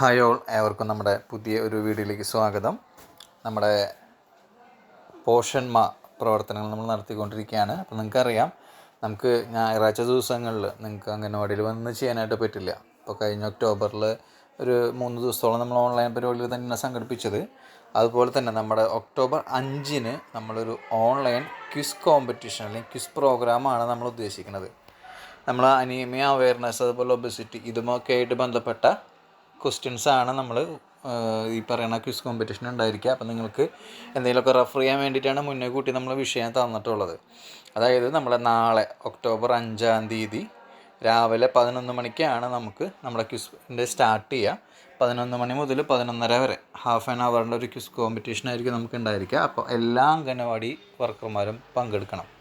Hi all ഏവർക്കും നമ്മുടെ പുതിയ ഒരു വീഡിയോയിലേക്ക് സ്വാഗതം. നമ്മുടെ പോഷന്മ പ്രവർത്തനങ്ങൾ നമ്മൾ നടത്തിക്കൊണ്ടിരിക്കുകയാണ്. അപ്പോൾ നിങ്ങൾക്കറിയാം നമുക്ക് ഞായറാഴ്ച ദിവസങ്ങളിൽ നിങ്ങൾക്ക് അംഗനവാടിയിൽ വന്ന് ചെയ്യാനായിട്ട് പറ്റില്ല. ഇപ്പോൾ കഴിഞ്ഞ ഒക്ടോബറിൽ ഒരു മൂന്ന് ദിവസത്തോളം നമ്മൾ ഓൺലൈൻ പരിപാടികൾ തന്നെയാണ് സംഘടിപ്പിച്ചത്. അതുപോലെ തന്നെ നമ്മുടെ ഒക്ടോബർ അഞ്ചിന് നമ്മളൊരു ഓൺലൈൻ ക്വിസ് കോമ്പറ്റീഷൻ അല്ലെങ്കിൽ ക്വിസ് പ്രോഗ്രാമാണ് നമ്മൾ ഉദ്ദേശിക്കുന്നത്. നമ്മൾ അനീമിയ അവയർനെസ് അതുപോലെ ഒബസിറ്റി ഇതുമൊക്കെ ആയിട്ട് ബന്ധപ്പെട്ട ക്വസ്റ്റ്യൻസ് ആണ് നമ്മൾ ഈ പറയുന്ന ക്വിസ് കോമ്പറ്റീഷൻ ഉണ്ടായിരിക്കുക. അപ്പം നിങ്ങൾക്ക് എന്തെങ്കിലുമൊക്കെ റെഫർ ചെയ്യാൻ വേണ്ടിയിട്ടാണ് മുന്നേ കൂട്ടി നമ്മൾ വിഷയം തന്നിട്ടുള്ളത്. അതായത് നമ്മൾ നാളെ ഒക്ടോബർ അഞ്ചാം തീയതി രാവിലെ പതിനൊന്ന് മണിക്കാണ് നമുക്ക് നമ്മുടെ ക്വിസിന്റെ സ്റ്റാർട്ട് ചെയ്യുക. പതിനൊന്ന് മണി മുതൽ പതിനൊന്നര വരെ ഹാഫ് ആൻ അവറിന്റെ ഒരു ക്വിസ് കോമ്പറ്റീഷൻ ആയിരിക്കും നമുക്ക് ഉണ്ടായിരിക്കുക. അപ്പോൾ എല്ലാ അംഗനവാടി വർക്കർമാരും പങ്കെടുക്കണം.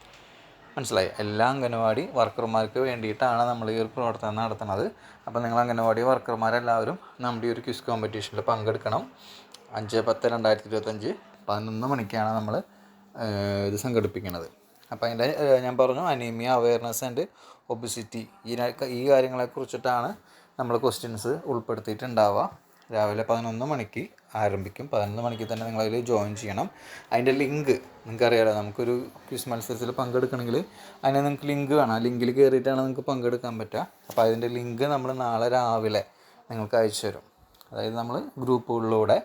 മനസ്സിലായി. എല്ലാ അംഗനവാടി വർക്കർമാർക്ക് വേണ്ടിയിട്ടാണ് നമ്മൾ ഈ ഒരു പ്രവർത്തനം നടത്തുന്നത്. അപ്പോൾ നിങ്ങൾ അംഗനവാടി വർക്കർമാരെല്ലാവരും നമ്മുടെ ഈ ഒരു ക്വിസ് കോമ്പറ്റീഷനിൽ പങ്കെടുക്കണം. അഞ്ച് പത്ത് രണ്ടായിരത്തി ഇരുപത്തഞ്ച് പതിനൊന്ന് മണിക്കാണ് നമ്മൾ ഇത് സംഘടിപ്പിക്കുന്നത്. അപ്പോൾ അതിന്റെ ഞാൻ പറഞ്ഞു അനീമിയ അവയർനെസ് ആൻഡ് ഒബിസിറ്റി. ഈ ഈ കാര്യങ്ങളെക്കുറിച്ചിട്ടാണ് നമ്മൾ ക്വസ്റ്റ്യൻസ് ഉൾപ്പെടുത്തിയിട്ടുണ്ടാവുക. രാവിലെ പതിനൊന്ന് മണിക്ക് ആരംഭിക്കും. പതിനൊന്ന് മണിക്ക് തന്നെ നിങ്ങൾ അതിൽ ജോയിൻ ചെയ്യണം. അതിന്റെ ലിങ്ക് നിങ്ങൾക്കറിയാലോ നമുക്കൊരു ക്വിസ് മത്സരത്തിൽ പങ്കെടുക്കണമെങ്കിൽ അതിന് നിങ്ങൾക്ക് ലിങ്ക് വേണം. ആ ലിങ്കിൽ കയറിയിട്ടാണ് നിങ്ങൾക്ക് പങ്കെടുക്കാൻ പറ്റുക. അപ്പോൾ അതിന്റെ ലിങ്ക് നമ്മൾ നാളെ രാവിലെ നിങ്ങൾക്ക് അയച്ചു തരും. അതായത് നമ്മൾ ഗ്രൂപ്പുകളിലൂടെ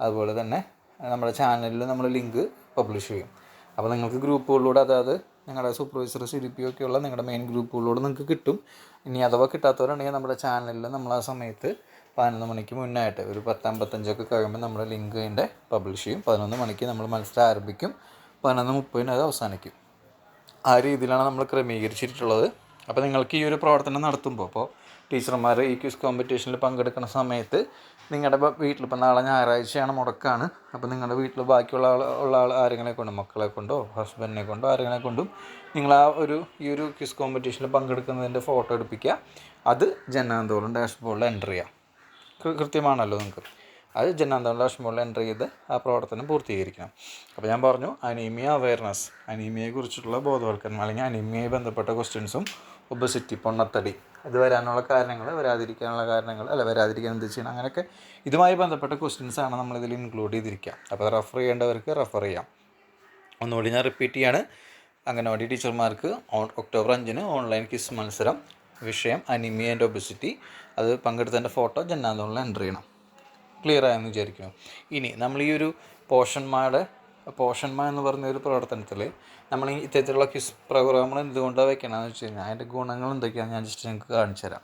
അതുപോലെ തന്നെ നമ്മുടെ ചാനലിൽ നമ്മൾ ലിങ്ക് പബ്ലിഷ് ചെയ്യും. അപ്പോൾ നിങ്ങൾക്ക് ഗ്രൂപ്പുകളിലൂടെ അതായത് നിങ്ങളുടെ സൂപ്പർവൈസർ സി ഡി പി ഒക്കെ ഉള്ള നിങ്ങളുടെ മെയിൻ ഗ്രൂപ്പുകളോട് നിങ്ങൾക്ക് കിട്ടും. ഇനി അഥവാ കിട്ടാത്തവരുണ്ടെങ്കിൽ നമ്മുടെ ചാനലിൽ നമ്മൾ ആ സമയത്ത് പതിനൊന്ന് മണിക്ക് മുന്നായിട്ട് ഒരു പത്തമ്പത്തഞ്ചൊക്കെ കഴിയുമ്പോൾ നമ്മൾ ലിങ്ക് അതിന്റെ പബ്ലിഷ് ചെയ്യും. പതിനൊന്ന് മണിക്ക് നമ്മൾ മത്സരം ആരംഭിക്കും. പതിനൊന്ന് മുപ്പതിന് അത് അവസാനിക്കും. ആ രീതിയിലാണ് നമ്മൾ ക്രമീകരിച്ചിട്ടുള്ളത്. അപ്പോൾ നിങ്ങൾക്ക് ഈ ഒരു പ്രവർത്തനം നടത്തുമ്പോൾ അപ്പോൾ ടീച്ചർമാർ ഈ ക്വിസ് കോമ്പറ്റീഷനിൽ പങ്കെടുക്കുന്ന സമയത്ത് നിങ്ങളുടെ വീട്ടിൽ ഇപ്പോൾ നാളെ ഞായറാഴ്ചയാണ് മുടക്കാണ്. അപ്പോൾ നിങ്ങളുടെ വീട്ടിൽ ബാക്കിയുള്ള ആൾ ഉള്ള ആൾ ആരെങ്കിലും കൊണ്ടും? മക്കളെ കൊണ്ടോ? ഹസ്ബൻഡിനെ കൊണ്ടോ? ആരെങ്കിലും കൊണ്ടും നിങ്ങൾ ആ ഒരു ഈ ഒരു ക്വിസ് കോമ്പറ്റീഷനിൽ പങ്കെടുക്കുന്നതിന്റെ ഫോട്ടോ എടുപ്പിക്കുക. അത് ജനാന്തോളം ഡാഷ്ബോർഡിൽ എന്റർ ചെയ്യുക കൃത്യമാണല്ലോ നിങ്ങൾക്ക് അത് ജനാന്തോളം ഡാഷ്ബോർഡിൽ എന്റർ ചെയ്ത് ആ പ്രവർത്തനം പൂർത്തീകരിക്കണം. അപ്പോൾ ഞാൻ പറഞ്ഞു അനീമിയ അവയർനെസ് അനീമിയയെക്കുറിച്ചുള്ള ബോധവൽക്കരണം അല്ലെങ്കിൽ അനീമിയയെ ബന്ധപ്പെട്ട ക്വസ്റ്റ്യൻസും ഒബസിറ്റി പൊണ്ണത്തടി ഇത് വരാനുള്ള കാരണങ്ങൾ വരാതിരിക്കാനുള്ള കാരണങ്ങൾ അല്ല വരാതിരിക്കാൻ എന്ത് ചെയ്യണം? അങ്ങനെയൊക്കെ ഇതുമായി ബന്ധപ്പെട്ട ക്വസ്റ്റ്യൻസ് ആണ് നമ്മളിതിൽ ഇൻക്ലൂഡ് ചെയ്തിരിക്കുക. അപ്പോൾ റെഫർ ചെയ്യേണ്ടവർക്ക് റെഫർ ചെയ്യാം. ഒന്നുകൂടി ഞാൻ റിപ്പീറ്റ് ചെയ്യാണ്. അംഗനവാടി ടീച്ചർമാർക്ക് ഒക്ടോബർ അഞ്ചിന് ഓൺലൈൻ ക്വിസ് മത്സരം വിഷയം അനിമിയ ആൻഡ് ഒബസിറ്റി അത് പങ്കെടുത്തതിന്റെ ഫോട്ടോ ജന്നാന്തോളിൽ എന്റർ ചെയ്യണം. ക്ലിയർ ആയെന്ന് വിചാരിക്കുന്നു. ഇനി നമ്മൾ ഈ ഒരു പോഷന്മാരുടെ പോഷന്മ എന്ന് പറഞ്ഞ ഒരു പ്രവർത്തനത്തിൽ നമ്മൾ ഇത്തരത്തിലുള്ള ക്വിസ് പ്രോഗ്രാമുകൾ എന്തുകൊണ്ടാണ് വെക്കണമെന്ന് വെച്ച് കഴിഞ്ഞാൽ അതിന്റെ ഗുണങ്ങൾ എന്തൊക്കെയാണെന്ന് ഞാൻ ജസ്റ്റ് നിങ്ങൾക്ക് കാണിച്ചു തരാം.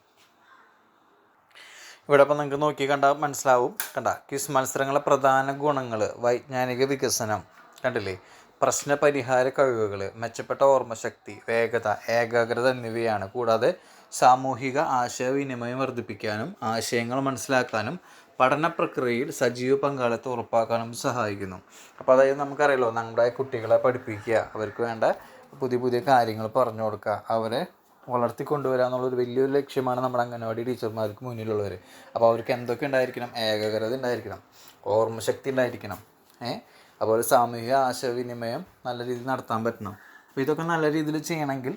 ഇവിടെ അപ്പം നിങ്ങൾക്ക് നോക്കി കണ്ടാൽ മനസ്സിലാവും. കണ്ട ക്വിസ് മത്സരങ്ങളെ പ്രധാന ഗുണങ്ങൾ വൈജ്ഞാനിക വികസനം കണ്ടില്ലേ? പ്രശ്ന പരിഹാര കഴിവുകൾ മെച്ചപ്പെട്ട ഓർമ്മശക്തി വേഗത ഏകാഗ്രത എന്നിവയാണ്. കൂടാതെ സാമൂഹിക ആശയവിനിമയം വർദ്ധിപ്പിക്കാനും ആശയങ്ങൾ മനസ്സിലാക്കാനും പഠന പ്രക്രിയയിൽ സജീവ പങ്കാളിത്തം ഉറപ്പാക്കാനും സഹായിക്കുന്നു. അപ്പോൾ അതായത് നമുക്കറിയാലോ നമ്മുടെ കുട്ടികളെ പഠിപ്പിക്കുക അവർക്ക് വേണ്ട പുതിയ പുതിയ കാര്യങ്ങൾ പറഞ്ഞു കൊടുക്കുക അവരെ വളർത്തിക്കൊണ്ടുവരിക എന്നുള്ളൊരു വലിയൊരു ലക്ഷ്യമാണ് നമ്മുടെ അംഗനവാടി ടീച്ചർമാർക്ക് മുന്നിലുള്ളവർ അപ്പോൾ അവർക്ക് എന്തൊക്കെ ഉണ്ടായിരിക്കണം? ഏകാഗ്രത ഉണ്ടായിരിക്കണം ഓർമ്മശക്തി ഉണ്ടായിരിക്കണം ഏഹ് അതുപോലെ സാമൂഹിക ആശയവിനിമയം നല്ല രീതിയിൽ നടത്താൻ പറ്റണം. അപ്പോൾ ഇതൊക്കെ നല്ല രീതിയിൽ ചെയ്യണമെങ്കിൽ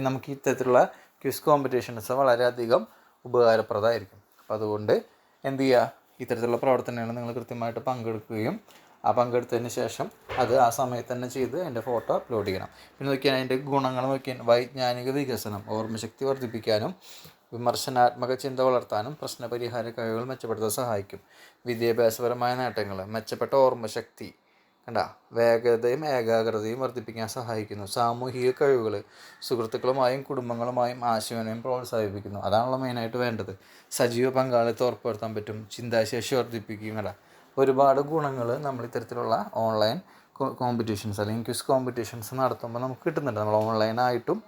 നമുക്ക് ഇത്തരത്തിലുള്ള ക്വിസ് കോമ്പറ്റീഷൻസ് വളരെയധികം ഉപകാരപ്രദമായിരിക്കും. അപ്പോൾ അതുകൊണ്ട് എന്ത് ചെയ്യുക ഇത്തരത്തിലുള്ള പ്രവർത്തനങ്ങൾ നിങ്ങൾ കൃത്യമായിട്ട് പങ്കെടുക്കുകയും ആ പങ്കെടുത്തതിന് ശേഷം അത് ആ സമയത്ത് തന്നെ ചെയ്ത് എന്റെ ഫോട്ടോ അപ്ലോഡ് ചെയ്യണം. പിന്നെ നോക്കിയാൽ അതിന്റെ ഗുണങ്ങൾ നോക്കിയാൽ വൈജ്ഞാനിക വികസനം ഓർമ്മശക്തി വർദ്ധിപ്പിക്കാനും വിമർശനാത്മക ചിന്ത വളർത്താനും പ്രശ്നപരിഹാര കഴിവുകൾ മെച്ചപ്പെടുത്താൻ സഹായിക്കും. വിദ്യാഭ്യാസപരമായ നേട്ടങ്ങൾ മെച്ചപ്പെട്ട ഓർമ്മശക്തി കണ്ട? വേഗതയും ഏകാഗ്രതയും വർദ്ധിപ്പിക്കാൻ സഹായിക്കുന്നു. സാമൂഹിക കഴിവുകൾ സുഹൃത്തുക്കളുമായും കുടുംബങ്ങളുമായും ആശയവിനിമയം പ്രോത്സാഹിപ്പിക്കുന്നു. അതാണല്ലോ മെയിനായിട്ട് വേണ്ടത്. സജീവ പങ്കാളിത്തം ഉറപ്പുവരുത്താൻ പറ്റും. ചിന്താശേഷി വർദ്ധിപ്പിക്കും കണ്ട? ഒരുപാട് ഗുണങ്ങൾ നമ്മൾ ഇത്തരത്തിലുള്ള ഓൺലൈൻ കോമ്പറ്റീഷൻസ് അല്ലെങ്കിൽ ക്വിസ് കോമ്പറ്റീഷൻസ് നടത്തുമ്പോൾ നമുക്ക് കിട്ടുന്നുണ്ട്. നമ്മൾ ഓൺലൈനായിട്ടും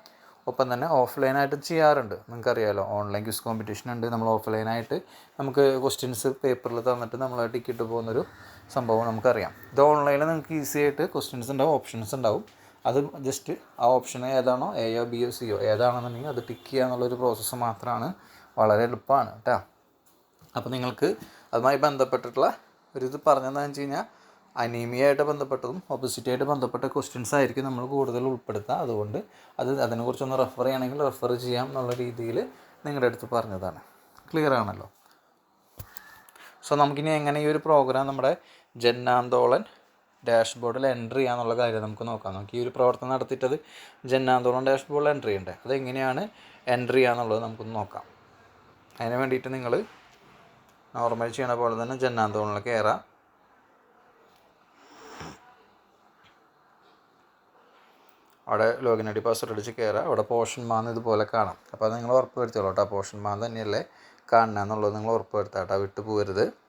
ഒപ്പം തന്നെ ഓഫ്ലൈനായിട്ടും ചെയ്യാറുണ്ട്. നിങ്ങൾക്കറിയാമല്ലോ ഓൺലൈൻ ക്വിസ് കോമ്പറ്റീഷൻ ഉണ്ട്. നമ്മൾ ഓഫ്ലൈനായിട്ട് നമുക്ക് ക്വസ്റ്റ്യൻസ് പേപ്പറിൽ തന്നിട്ട് നമ്മൾ ടിക്കറ്റ് പോകുന്നൊരു സംഭവം നമുക്കറിയാം. ഇത് ഓൺലൈനിൽ നിങ്ങൾക്ക് ഈസി ആയിട്ട് ക്വസ്റ്റ്യൻസ് ഉണ്ടാവും ഓപ്ഷൻസ് ഉണ്ടാവും. അത് ജസ്റ്റ് ആ ഓപ്ഷൻ ഏതാണോ എയോ ബിയോ സിയോ ഏതാണെന്നുണ്ടെങ്കിൽ അത് ടിക്ക് ചെയ്യുക എന്നുള്ളൊരു പ്രോസസ്സ് മാത്രമാണ്. വളരെ എളുപ്പമാണ് കേട്ടോ. അപ്പോൾ നിങ്ങൾക്ക് അതുമായി ബന്ധപ്പെട്ടിട്ടുള്ള ഒരു ഇത് പറഞ്ഞതെന്ന് വെച്ച് കഴിഞ്ഞാൽ അനീമിയായിട്ട് ബന്ധപ്പെട്ടതും ഒബസിറ്റിയായിട്ട് ബന്ധപ്പെട്ട ക്വസ്റ്റ്യൻസ് ആയിരിക്കും നമ്മൾ കൂടുതൽ ഉൾപ്പെടുത്തുക. അതുകൊണ്ട് അത് അതിനെക്കുറിച്ചൊന്ന് റെഫർ ചെയ്യണമെങ്കിൽ റെഫർ ചെയ്യാം എന്നുള്ള രീതിയിൽ നിങ്ങളുടെ അടുത്ത് പറഞ്ഞതാണ്. ക്ലിയർ ആണല്ലോ? സോ നമുക്കിനി എങ്ങനെ ഈ ഒരു പ്രോഗ്രാം നമ്മുടെ ജന്നാന്തോളൻ ഡാഷ്ബോർഡിൽ എൻട്രി ചെയ്യാന്നുള്ള കാര്യം നമുക്ക് നോക്കാം. നമുക്ക് ഈ ഒരു പ്രവർത്തനം നടത്തിയിട്ടത് ജന്നാന്തോളം ഡാഷ്ബോർഡിൽ എൻട്രി ചെയ്യണ്ടേ? അതെങ്ങനെയാണ് എൻട്രി ചെയ്യാന്നുള്ളത് നമുക്കൊന്ന് നോക്കാം. അതിന് വേണ്ടിയിട്ട് നിങ്ങൾ നോർമൽ ചെയ്യണ പോലെ തന്നെ ജന്നാന്തോളിൽ കയറാം. അവിടെ ലോഗിൻ ഐ ഡി പാസ്വേഡ് അടിച്ച് കയറുക അവിടെ പോഷൻ മാന്ന് ഇതുപോലെ കാണാം. അപ്പോൾ അത് നിങ്ങൾ ഉറപ്പ് വരുത്തോളൂ കേട്ടോ. പോർഷൻ മാന്ന് തന്നെയല്ലേ കാണുക എന്നുള്ളത് നിങ്ങൾ ഉറപ്പ് വരുത്താം കേട്ടോ. വിട്ടു പോകരുത്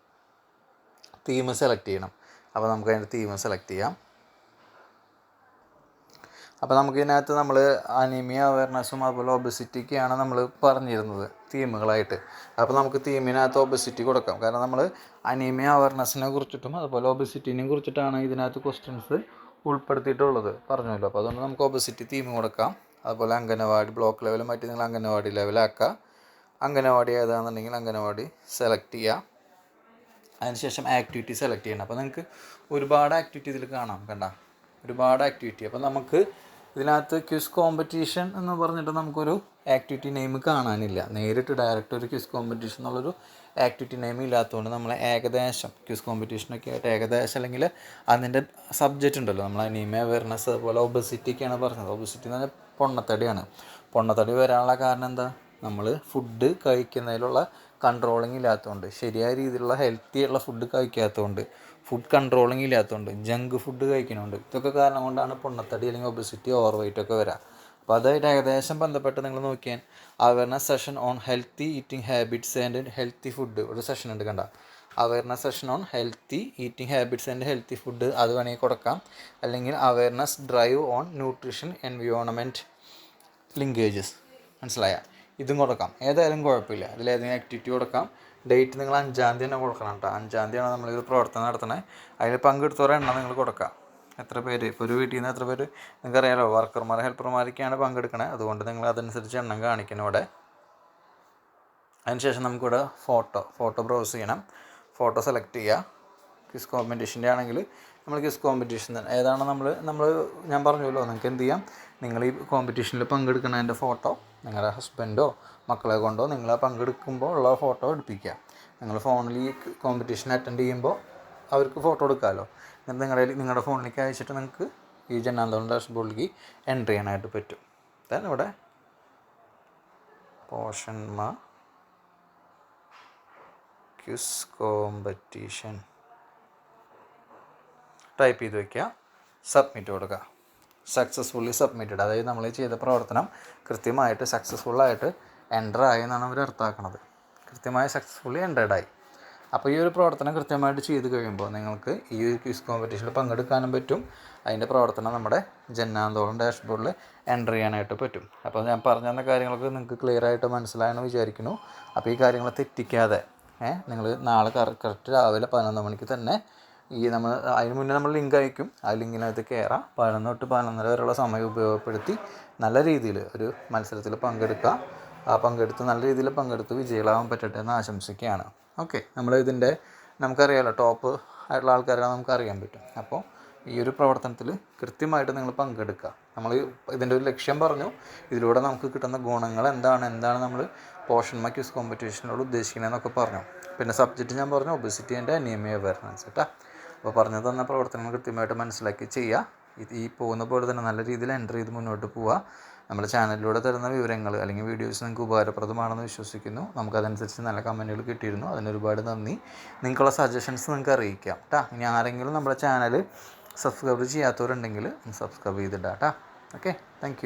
തീം സെലക്ട് ചെയ്യണം. അപ്പോൾ നമുക്ക് അതിന്റെ തീം സെലക്ട് ചെയ്യാം. അപ്പോൾ നമുക്ക് ഇതിനകത്ത് നമ്മൾ അനീമിയ അവയർനെസ്സും അതുപോലെ ഒബസിറ്റിക്കാണ് നമ്മൾ പറഞ്ഞിരുന്നത് തീമുകളായിട്ട് അപ്പോൾ നമുക്ക് തീമിനകത്ത് ഒബസിറ്റി കൊടുക്കാം. കാരണം നമ്മൾ അനീമിയ അവയർനെസ്സിനെ കുറിച്ചിട്ടും അതുപോലെ ഒബസിറ്റിനെ കുറിച്ചിട്ടാണ് ഇതിനകത്ത് ക്വസ്റ്റ്യൻസ് ഉൾപ്പെടുത്തിയിട്ടുള്ളത്. പറഞ്ഞല്ലോ അപ്പോൾ അതുകൊണ്ട് നമുക്ക് ഒബസിറ്റി തീം കൊടുക്കാം. അതുപോലെ അംഗനവാടി ബ്ലോക്ക് ലെവൽ മറ്റു നിങ്ങൾ അംഗനവാടി ലെവലാക്കുക അംഗനവാടി ഏതാണെന്നുണ്ടെങ്കിൽ അംഗനവാടി സെലക്ട് ചെയ്യുക അതിനുശേഷം ആക്ടിവിറ്റി സെലക്ട് ചെയ്യണം. അപ്പോൾ നിങ്ങൾക്ക് ഒരുപാട് ആക്ടിവിറ്റി ഇതിൽ കാണാം കണ്ട? ഒരുപാട് ആക്ടിവിറ്റി അപ്പോൾ നമുക്ക് ഇതിനകത്ത് ക്വിസ് കോമ്പറ്റീഷൻ എന്ന് പറഞ്ഞിട്ട് നമുക്കൊരു ആക്ടിവിറ്റി നെയിം കാണാനില്ല. നേരിട്ട് ഡയറക്റ്റ് ഒരു ക്വിസ് കോമ്പറ്റീഷൻ എന്നുള്ളൊരു ആക്ടിവിറ്റി നെയിം ഇല്ലാത്തതുകൊണ്ട് നമ്മൾ ഏകദേശം ക്വിസ് കോമ്പറ്റീഷനൊക്കെ ആയിട്ട് ഏകദേശം അല്ലെങ്കിൽ അതിന്റെ സബ്ജക്റ്റ് ഉണ്ടല്ലോ. നമ്മൾ അനീമിയ അവയർനെസ് അതുപോലെ ഒബസിറ്റിക്കാണ് പറഞ്ഞത്. ഒബസിറ്റി എന്ന് പറഞ്ഞാൽ പൊണ്ണത്തടിയാണ്. പൊണ്ണത്തടി വരാനുള്ള കാരണം എന്താ? നമ്മൾ ഫുഡ് കഴിക്കുന്നതിലുള്ള കൺട്രോളിങ് ഇല്ലാത്തതുകൊണ്ട് ശരിയായ രീതിയിലുള്ള ഹെൽത്തി ഉള്ള ഫുഡ് കഴിക്കാത്തതുകൊണ്ട് ഫുഡ് കൺട്രോളിങ് ഇല്ലാത്തതുകൊണ്ട് ജങ്ക് ഫുഡ് കഴിക്കുന്നുണ്ട് ഇതൊക്കെ കാരണം കൊണ്ടാണ് പൊണ്ണത്തടി അല്ലെങ്കിൽ ഒബസിറ്റി ഓവർ വെയിറ്റ് ഒക്കെ വരിക അപ്പോൾ അതായിട്ട് ഏകദേശം ബന്ധപ്പെട്ട് നിങ്ങൾ നോക്കിയാൽ awareness session on healthy eating habits and healthy food ഒരു സെഷൻ ഉണ്ട് കണ്ട. Awareness session on healthy eating habits and healthy food അത് വേണമെങ്കിൽ കൊടുക്കാം. അല്ലെങ്കിൽ awareness drive on nutrition environment linkages മനസ്സിലായ? ഇതും കൊടുക്കാം. ഏതായാലും കുഴപ്പമില്ല. അതിൽ ഏതെങ്കിലും ആക്ടിവിറ്റി കൊടുക്കാം. ഡേറ്റ് നിങ്ങൾ അഞ്ചാം തീയതി തന്നെ കൊടുക്കണം കേട്ടോ. അഞ്ചാം തീയതിയാണ് നമ്മളിത് പ്രവർത്തനം നടത്തണേ. അതിൽ പങ്കെടുത്തവരെ എണ്ണം നിങ്ങൾ കൊടുക്കാം. എത്ര പേര്? ഇപ്പോൾ ഒരു വീട്ടിൽ നിന്ന് എത്ര പേര്? നിങ്ങൾക്കറിയാലോ വർക്കർമാർ ഹെൽപ്പർമാരൊക്കെയാണ് പങ്കെടുക്കണേ. അതുകൊണ്ട് നിങ്ങൾ അതനുസരിച്ച് എണ്ണം കാണിക്കണം ഇവിടെ. അതിനുശേഷം നമുക്കിവിടെ ഫോട്ടോ ഫോട്ടോ ബ്രൗസ് ചെയ്യണം. ഫോട്ടോ സെലക്ട് ചെയ്യുക ക്വിസ് കോമ്പറ്റീഷന്റെ ആണെങ്കിൽ നമ്മൾ ക്വിസ് കോമ്പറ്റീഷൻ തന്നെ. ഏതാണ് നമ്മൾ നമ്മൾ ഞാൻ പറഞ്ഞല്ലോ നിങ്ങൾക്ക് എന്ത് ചെയ്യാം? നിങ്ങൾ ഈ കോമ്പറ്റീഷനിൽ പങ്കെടുക്കുന്നതിന്റെ ഫോട്ടോ നിങ്ങളുടെ ഹസ്ബൻഡോ മക്കളെ കൊണ്ടോ നിങ്ങൾ പങ്കെടുക്കുമ്പോൾ ഉള്ള ഫോട്ടോ എടുപ്പിക്കുക. നിങ്ങൾ ഫോണിൽ ഈ കോമ്പറ്റീഷൻ അറ്റൻഡ് ചെയ്യുമ്പോൾ അവർക്ക് ഫോട്ടോ എടുക്കാമല്ലോ എന്നിട്ട് നിങ്ങളുടെ നിങ്ങളുടെ ഫോണിലേക്ക് അയച്ചിട്ട് നിങ്ങൾക്ക് ഈ ജനാന്തോളം ഡാഷ്ബോർഡിലേക്ക് എൻട്രി ചെയ്യാനായിട്ട് പറ്റും. ദാൻ ഇവിടെ പോഷന്മ ക്യൂസ് കോമ്പറ്റീഷൻ ടൈപ്പ് ചെയ്ത് വയ്ക്കുക സബ്മിറ്റ് കൊടുക്കുക. സക്സസ്ഫുള്ളി സബ്മിറ്റഡ് അതായത് നമ്മൾ ചെയ്ത പ്രവർത്തനം കൃത്യമായിട്ട് സക്സസ്ഫുള്ളായിട്ട് എന്റർ ആയി എന്നാണ് അവർ അർത്ഥമാക്കുന്നത് കൃത്യമായി സക്സസ്ഫുള്ളി എന്റർഡ് ആയി. അപ്പോൾ ഈ ഒരു പ്രവർത്തനം കൃത്യമായിട്ട് ചെയ്ത് കഴിയുമ്പോൾ നിങ്ങൾക്ക് ഈ ഒരു ക്വിസ് കോമ്പറ്റീഷനിൽ പങ്കെടുക്കാനും പറ്റും. അതിന്റെ പ്രവർത്തനം നമ്മുടെ ജന്നാന്തോളം ഡാഷ്ബോർഡിൽ എന്റർ ചെയ്യാനായിട്ട് പറ്റും. അപ്പോൾ ഞാൻ പറഞ്ഞു തന്ന കാര്യങ്ങളൊക്കെ നിങ്ങൾക്ക് ക്ലിയർ ആയിട്ട് മനസ്സിലായെന്ന് വിചാരിക്കുന്നു. അപ്പോൾ ഈ കാര്യങ്ങൾ തെറ്റിക്കാതെ നിങ്ങൾ നാളെ കറക്റ്റ് രാവിലെ പതിനൊന്ന് മണിക്ക് തന്നെ ഈ നമ്മൾ അതിന് മുന്നേ നമ്മൾ ലിങ്ക് അയക്കും. ആ ലിങ്കിനകത്ത് കയറാം പതിനൊന്ന് തൊട്ട് പതിനൊന്നര വരെയുള്ള സമയം ഉപയോഗപ്പെടുത്തി നല്ല രീതിയിൽ ഒരു മത്സരത്തിൽ പങ്കെടുക്കുക. ആ പങ്കെടുത്ത് നല്ല രീതിയിൽ പങ്കെടുത്ത് വിജയികളാവാൻ പറ്റട്ടെ എന്ന് ആശംസിക്കുകയാണ്. ഓക്കെ നമ്മൾ ഇതിന്റെ നമുക്കറിയാമല്ലോ ടോപ്പ് ആയിട്ടുള്ള ആൾക്കാരെ നമുക്ക് അറിയാൻ പറ്റും. അപ്പോൾ ഈ ഒരു പ്രവർത്തനത്തിൽ കൃത്യമായിട്ട് നിങ്ങൾ പങ്കെടുക്കുക. നമ്മൾ ഇതിന്റെ ഒരു ലക്ഷ്യം പറഞ്ഞു. ഇതിലൂടെ നമുക്ക് കിട്ടുന്ന ഗുണങ്ങൾ എന്താണ് എന്താണ് നമ്മൾ പോഷൻ മാക്യൂസ് കോമ്പറ്റീഷനോട് ഉദ്ദേശിക്കുന്നത് എന്നൊക്കെ പറഞ്ഞു. പിന്നെ സബ്ജക്റ്റ് ഞാൻ പറഞ്ഞു ഒബിസിറ്റി ആൻഡ് അനീമിയ അവയർനെസ് കേട്ടോ? അപ്പോൾ പറഞ്ഞു തന്ന പ്രവർത്തനങ്ങൾ കൃത്യമായിട്ട് മനസ്സിലാക്കി ചെയ്യുക ഈ പോകുന്ന പോലെ തന്നെ നല്ല രീതിയിൽ എന്റർ ചെയ്ത് മുന്നോട്ട് പോവുക നമ്മുടെ ചാനലിലൂടെ തരുന്ന വിവരങ്ങൾ അല്ലെങ്കിൽ വീഡിയോസ് നിങ്ങൾക്ക് ഉപകാരപ്രദമാണെന്ന് വിശ്വസിക്കുന്നു. നമുക്കതനുസരിച്ച് നല്ല കമന്റുകൾ കിട്ടിയിരുന്നു. അതിന് ഒരുപാട് നന്ദി. നിങ്ങൾക്കുള്ള സജഷൻസ് നിങ്ങൾക്ക് അറിയിക്കാം കേട്ടോ ഇനി ആരെങ്കിലും നമ്മുടെ ചാനൽ സബ്സ്ക്രൈബ് ചെയ്യാത്തവരുണ്ടെങ്കിൽ സബ്സ്ക്രൈബ് ചെയ്തിടാം കേട്ടോ ഓക്കെ താങ്ക്